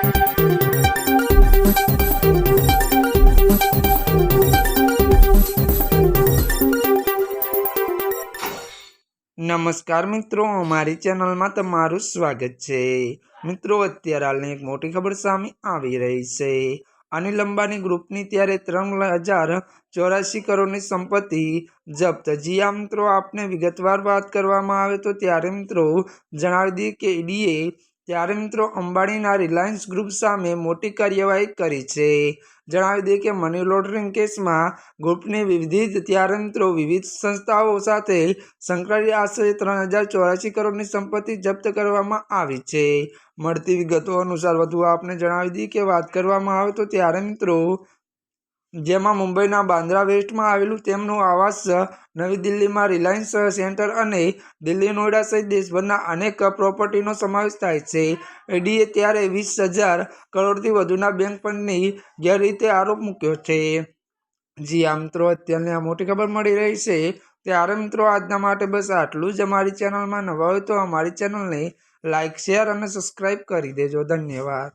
નમસ્કાર મિત્રો, અમારી ચેનલમાં તમારું સ્વાગત છે. મિત્રો, અત્યારે હાલની એક મોટી ખબર સામે આવી રહી છે. અનિલ અંબાની ગ્રુપની ત્યારે ત્રણ હજાર ચોરાશી કરોડની સંપત્તિ જપ્ત. જી આ મિત્રો, આપને વિગતવાર વાત કરવામાં આવે તો ત્યારે મિત્રો જણાવી દઈએ કે ઈડીએ ત્યારે મિત્રો અંબાણીના રિલાયન્સ ગ્રુપ સામે મોટી કાર્યવાહી કરી છે. જણાવી દઈએ કે મની લોન્ડરિંગ કેસમાં ગ્રુપની વિવિધ ત્યારે મિત્રો વિવિધ સંસ્થાઓ સાથે સંકળાયેલી આશરે ત્રણ હજાર ચોરાશી કરોડની સંપત્તિ જપ્ત કરવામાં આવી છે. મળતી વિગતો અનુસાર વધુ આપને જણાવી દઈએ કે વાત કરવામાં આવે તો ત્યારે મિત્રો જેમાં મુંબઈના બાંદ્રા વેસ્ટમાં આવેલું તેમનું આવાસ નવી દિલ્હીમાં રિલાયન્સ સેન્ટર અને દિલ્હી નોઈડા સહિત દેશભરના અનેક પ્રોપર્ટીનો સમાવેશ થાય છે. ઈડીએ ત્યારે વીસ હજાર કરોડથી વધુના બેંક ફંડની ગેરરીતે આરોપ મૂક્યો છે. જી આ મિત્રો, અત્યારની આ મોટી ખબર મળી રહી છે. ત્યારે મિત્રો, આજના માટે બસ આટલું જ. અમારી ચેનલમાં નવા હોય તો અમારી ચેનલને લાઇક શેર અને સબસ્ક્રાઈબ કરી દેજો. ધન્યવાદ.